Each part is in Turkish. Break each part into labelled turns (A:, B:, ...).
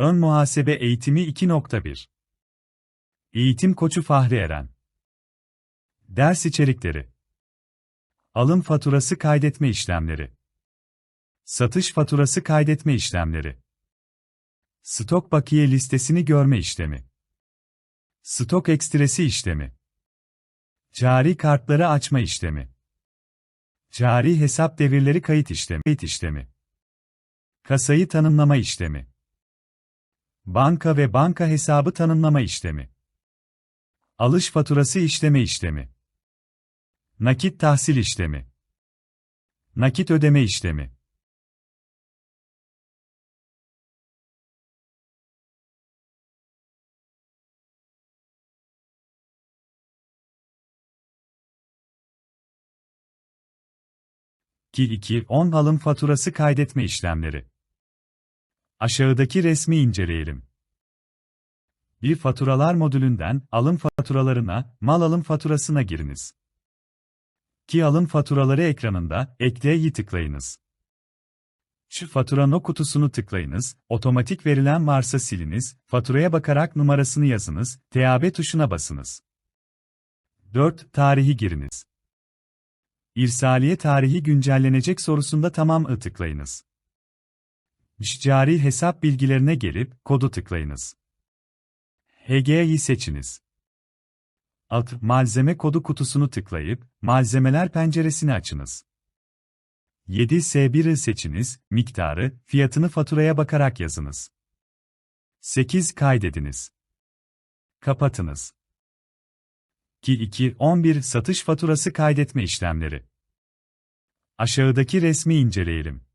A: Ön Muhasebe Eğitimi 2.1 Eğitim Koçu Fahri Eren. Ders içerikleri. Alım faturası kaydetme işlemleri. Satış faturası kaydetme işlemleri. Stok bakiye listesini görme işlemi. Stok ekstresi işlemi. Cari kartları açma işlemi. Cari hesap devirleri kayıt işlemi, kayıt işlemi. Kasayı tanımlama işlemi Banka ve banka hesabı tanımlama işlemi. Alış faturası işleme işlemi. Nakit tahsil işlemi. Nakit ödeme işlemi. Ki 2 10 alım faturası kaydetme işlemleri. Aşağıdaki resmi inceleyelim. Bir faturalar modülünden alım faturalarına, mal alım faturasına giriniz. Ki alım faturaları ekranında ekleyi tıklayınız. Şu fatura no kutusunu tıklayınız, otomatik verilen varsa siliniz, faturaya bakarak numarasını yazınız, TAB tuşuna basınız. 4. Tarihi giriniz. İrsaliye tarihi güncellenecek sorusunda tamamı tıklayınız. Cari hesap bilgilerine gelip kodu tıklayınız. HG'yi seçiniz. Alt malzeme kodu kutusunu tıklayıp malzemeler penceresini açınız. 7S1'i seçiniz, miktarı, fiyatını faturaya bakarak yazınız. 8 kaydediniz. Kapatınız. 2 11 satış faturası kaydetme işlemleri. Aşağıdaki resmi inceleyelim.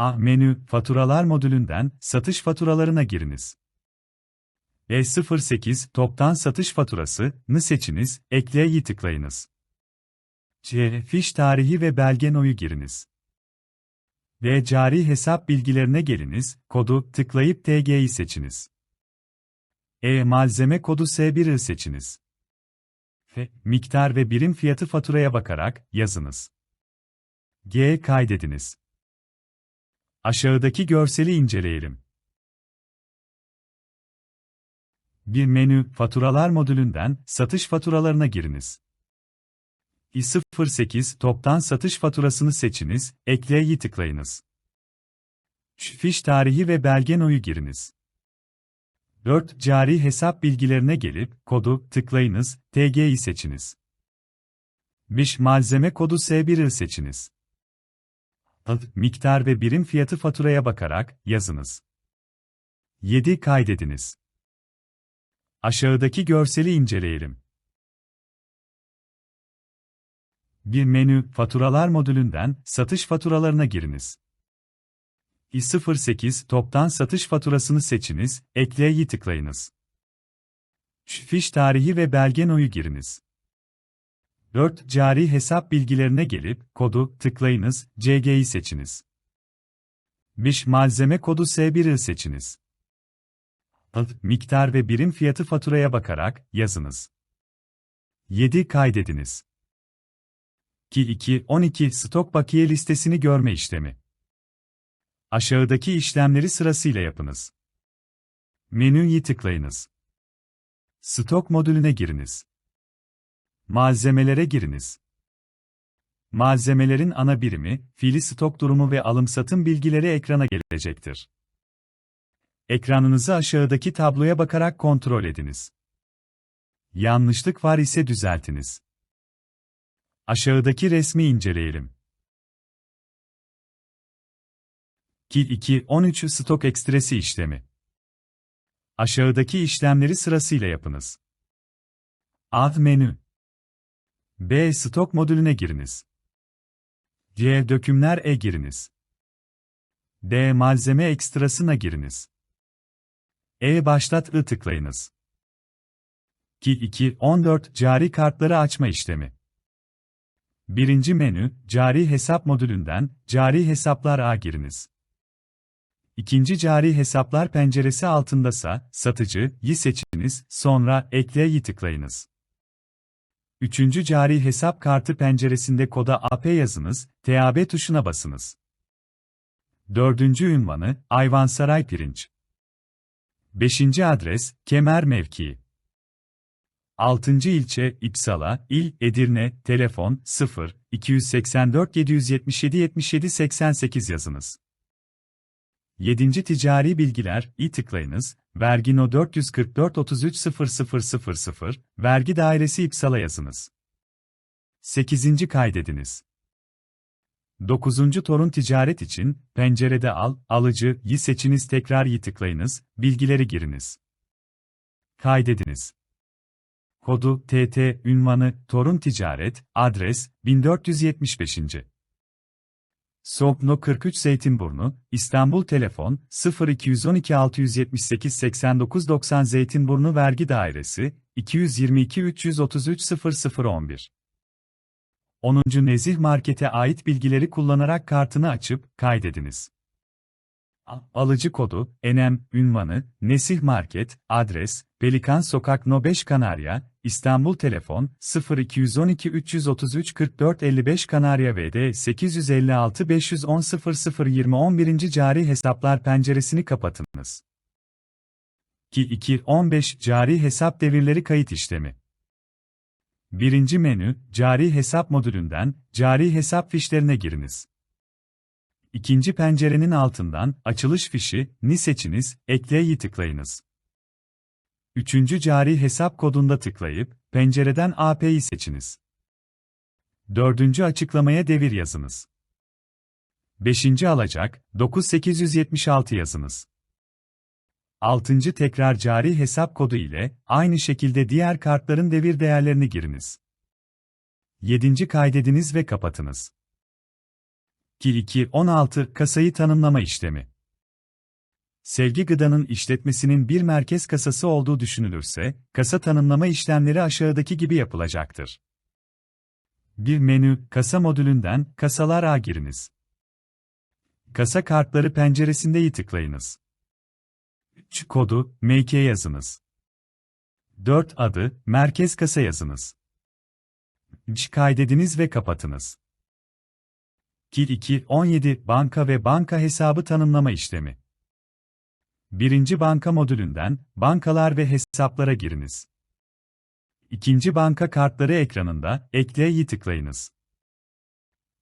A: A menü faturalar modülünden satış faturalarına giriniz. E08 toptan satış faturası seçiniz, ekleyi tıklayınız. C fiş tarihi ve belge noyu giriniz. D cari hesap bilgilerine geliniz, kodu tıklayıp TG'yi seçiniz. E malzeme kodu S1'i seçiniz. F miktar ve birim fiyatı faturaya bakarak yazınız. G kaydediniz. Aşağıdaki görseli inceleyelim. Bir menü, faturalar modülünden satış faturalarına giriniz. i08 toptan satış faturasını seçiniz, ekleyi tıklayınız. Fiş tarihi ve belge noyu giriniz. 4. Cari hesap bilgilerine gelip kodu tıklayınız, TG'yi seçiniz. 5. Malzeme kodu S1'i seçiniz. Ad, miktar ve birim fiyatı faturaya bakarak yazınız. 7. Kaydediniz. Aşağıdaki görseli inceleyelim. Bir menü, faturalar modülünden satış faturalarına giriniz. i08 toptan satış faturasını seçiniz, ekleyi tıklayınız. Fiş tarihi ve belge noyu giriniz. 4. Cari hesap bilgilerine gelip kodu tıklayınız, CG'yi seçiniz. 5. Malzeme kodu S1'i seçiniz. Ad, miktar ve birim fiyatı faturaya bakarak yazınız. 7. Kaydediniz. 2. 2. 12. Stok bakiye listesini görme işlemi. Aşağıdaki işlemleri sırasıyla yapınız. Menüyü tıklayınız. Stok modülüne giriniz. Malzemelere giriniz. Malzemelerin ana birimi, fiili stok durumu ve alım-satım bilgileri ekrana gelecektir. Ekranınızı aşağıdaki tabloya bakarak kontrol ediniz. Yanlışlık var ise düzeltiniz. Aşağıdaki resmi inceleyelim. Kil 2 13 stok ekstresi işlemi. Aşağıdaki işlemleri sırasıyla yapınız. Ad menü. B stok modülüne giriniz. C dökümler E giriniz. D malzeme ekstrasına giriniz. E başlat I tıklayınız. Ki 2 14 cari kartları açma işlemi. Birinci menü, cari hesap modülünden, cari hesaplar A giriniz. İkinci cari hesaplar penceresi altındasa, satıcı, seçiniz, sonra ekleyi tıklayınız. Üçüncü cari hesap kartı penceresinde koda AP yazınız, TAB tuşuna basınız. Dördüncü ünvanı, Ayvansaray Pirinç. Beşinci adres, Kemer Mevkii. Altıncı ilçe, İpsala, İl, Edirne, telefon, 0, 284 777 77 88 yazınız. 7. Ticari bilgiler, i tıklayınız, vergi no 444 33 0000, vergi dairesi İpsala yazınız. 8. kaydediniz. 9. torun ticaret için, pencerede al, alıcı, yi seçiniz tekrar yi tıklayınız, bilgileri giriniz. Kaydediniz. Kodu, TT, ünvanı, torun ticaret, adres, 1475. Sokno 43 Zeytinburnu, İstanbul Telefon, 0212 678 89 90 Zeytinburnu Vergi Dairesi, 222 333 0011. 10. Nezih Market'e ait bilgileri kullanarak kartını açıp, kaydediniz. Alıcı kodu, Enem, ünvanı, Nesih Market, adres, Pelikan Sokak No 5 Kanarya, İstanbul Telefon, 0212 333 44 55 Kanarya VD 856 510 0020 11. Cari hesaplar penceresini kapatınız. 2 15 Cari hesap devirleri kayıt işlemi. Birinci menü, Cari hesap modülünden, Cari hesap fişlerine giriniz. İkinci pencerenin altından, Açılış fişi, ni seçiniz, Ekle'yi tıklayınız. Üçüncü cari hesap kodunda tıklayıp, pencereden AP'yi seçiniz. Dördüncü açıklamaya devir yazınız. Beşinci alacak, 9876 yazınız. Altıncı tekrar cari hesap kodu ile, aynı şekilde diğer kartların devir değerlerini giriniz. Yedinci kaydediniz ve kapatınız. 2-2-16 Kasayı tanımlama işlemi Sevgi Gıda'nın işletmesinin bir merkez kasası olduğu düşünülürse, kasa tanımlama işlemleri aşağıdaki gibi yapılacaktır. Bir menü, kasa modülünden, kasalar A giriniz. Kasa kartları penceresinde tıklayınız. 3 kodu, MK yazınız. 4 adı, merkez kasa yazınız. C kaydediniz ve kapatınız. Kil 2, 17, banka ve banka hesabı tanımlama işlemi. Birinci banka modülünden, bankalar ve hesaplara giriniz. İkinci banka kartları ekranında, ekleyi tıklayınız.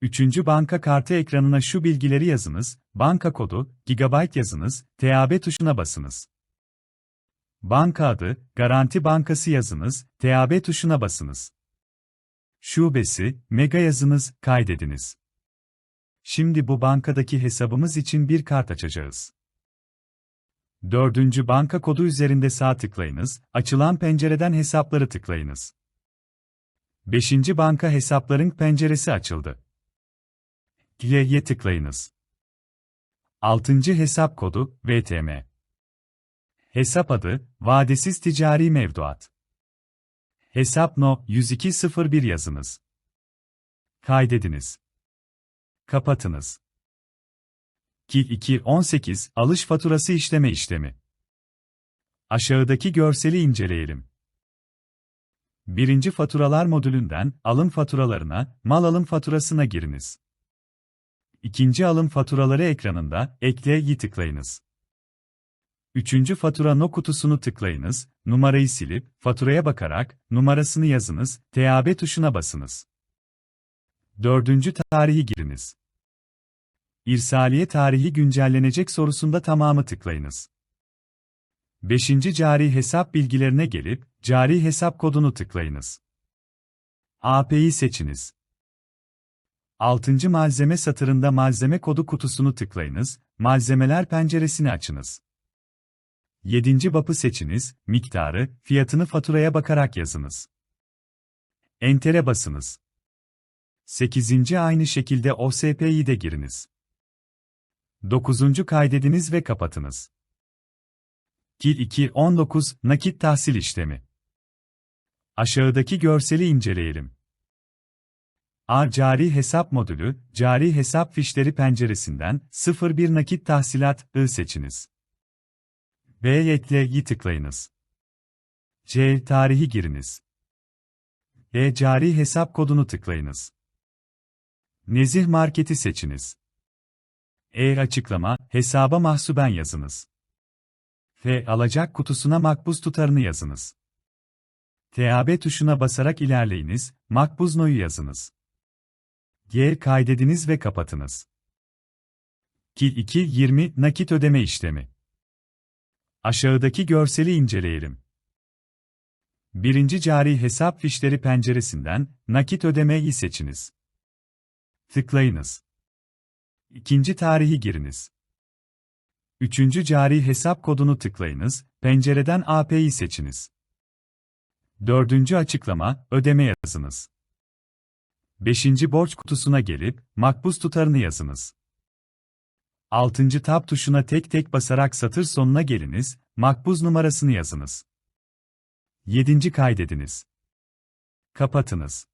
A: Üçüncü banka kartı ekranına şu bilgileri yazınız, banka kodu, gigabyte yazınız, TAB tuşuna basınız. Banka adı, Garanti Bankası yazınız, TAB tuşuna basınız. Şubesi, mega yazınız, kaydediniz. Şimdi bu bankadaki hesabımız için bir kart açacağız. Dördüncü banka kodu üzerinde sağ tıklayınız, açılan pencereden hesapları tıklayınız. Beşinci banka hesapların penceresi açıldı. Y'ye tıklayınız. Altıncı hesap kodu, VTM. Hesap adı, vadesiz ticari mevduat. Hesap no 10201 yazınız. Kaydediniz. Kapatınız. Kil 2 18 Alış faturası işleme işlemi. Aşağıdaki görseli inceleyelim. Birinci faturalar modülünden alım faturalarına, mal alım faturasına giriniz. İkinci alım faturaları ekranında ekleyi tıklayınız. Üçüncü fatura no kutusunu tıklayınız, numarayı silip, faturaya bakarak, numarasını yazınız, TAB tuşuna basınız. Dördüncü tarihi giriniz. İrsaliye tarihi güncellenecek sorusunda tamamı tıklayınız. 5. Cari hesap bilgilerine gelip, cari hesap kodunu tıklayınız. AP'yi seçiniz. 6. Malzeme satırında malzeme kodu kutusunu tıklayınız, malzemeler penceresini açınız. 7. Bapı seçiniz, miktarı, fiyatını faturaya bakarak yazınız. Enter'e basınız. 8. Aynı şekilde OSP'yi de giriniz. 9. kaydediniz ve kapatınız. Kil 2 19 Nakit tahsil işlemi. Aşağıdaki görseli inceleyelim. A. Cari hesap modülü, cari hesap fişleri penceresinden 01 nakit tahsilat I seçiniz. B. Ekle'yi tıklayınız. C. Tarihi giriniz. E. Cari hesap kodunu tıklayınız. Nezih marketi seçiniz. E açıklama, hesaba mahsuben yazınız. F alacak kutusuna makbuz tutarını yazınız. TAB tuşuna basarak ilerleyiniz, makbuz noyu yazınız. G kaydediniz ve kapatınız. Kil 2 20 nakit ödeme işlemi. Aşağıdaki görseli inceleyelim. Birinci cari hesap fişleri penceresinden nakit ödemeyi seçiniz. Tıklayınız. İkinci tarihi giriniz. Üçüncü cari hesap kodunu tıklayınız, pencereden AP'yi seçiniz. Dördüncü açıklama, ödeme yazınız. Beşinci borç kutusuna gelip, makbuz tutarını yazınız. Altıncı tab tuşuna tek tek basarak satır sonuna geliniz, makbuz numarasını yazınız. Yedinci kaydediniz. Kapatınız.